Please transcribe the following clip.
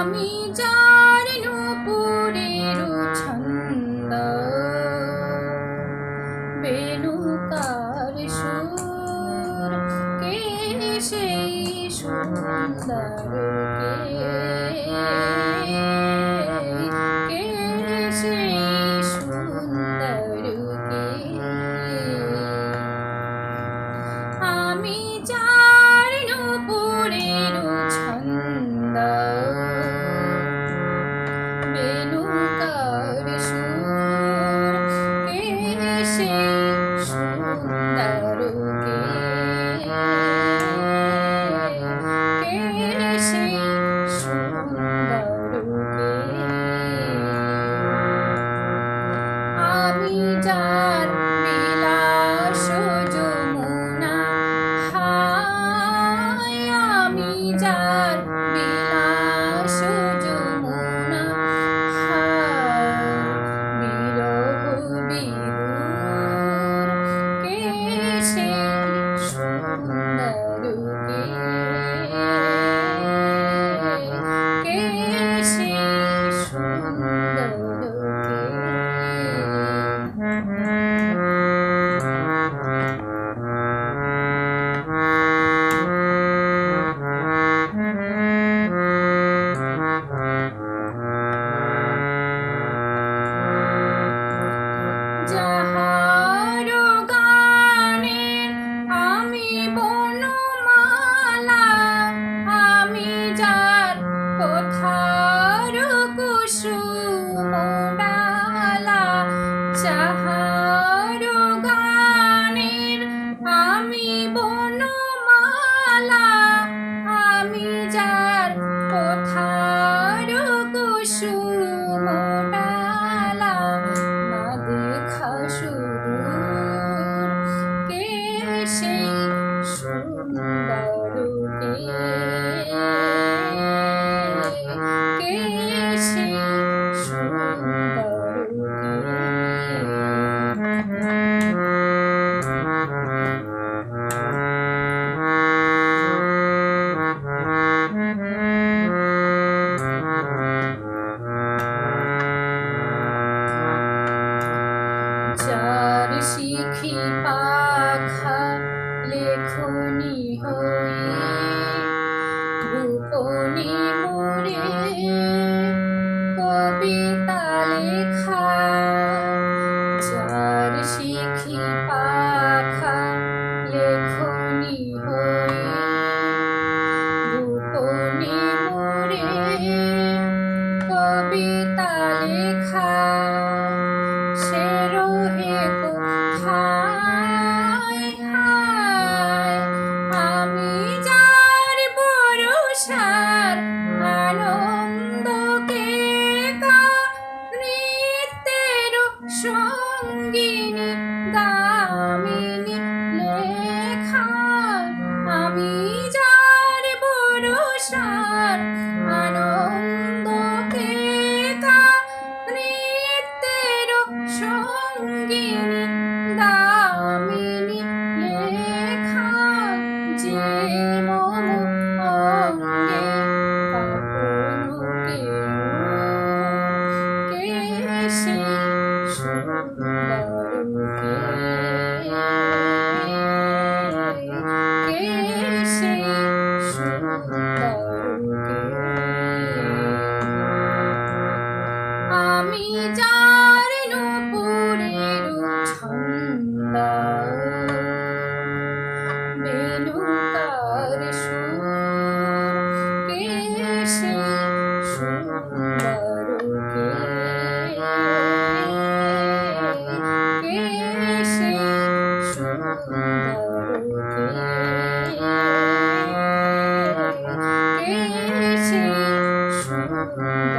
আমি জানি নুপুরের ছন্দ। সুর কে সেই সুন্দর কে ปีตาลิขา আমি যার নুপুরের ছন্দ বেনুকার সুর সুন্দর কে সুন্দর কে সুন্দর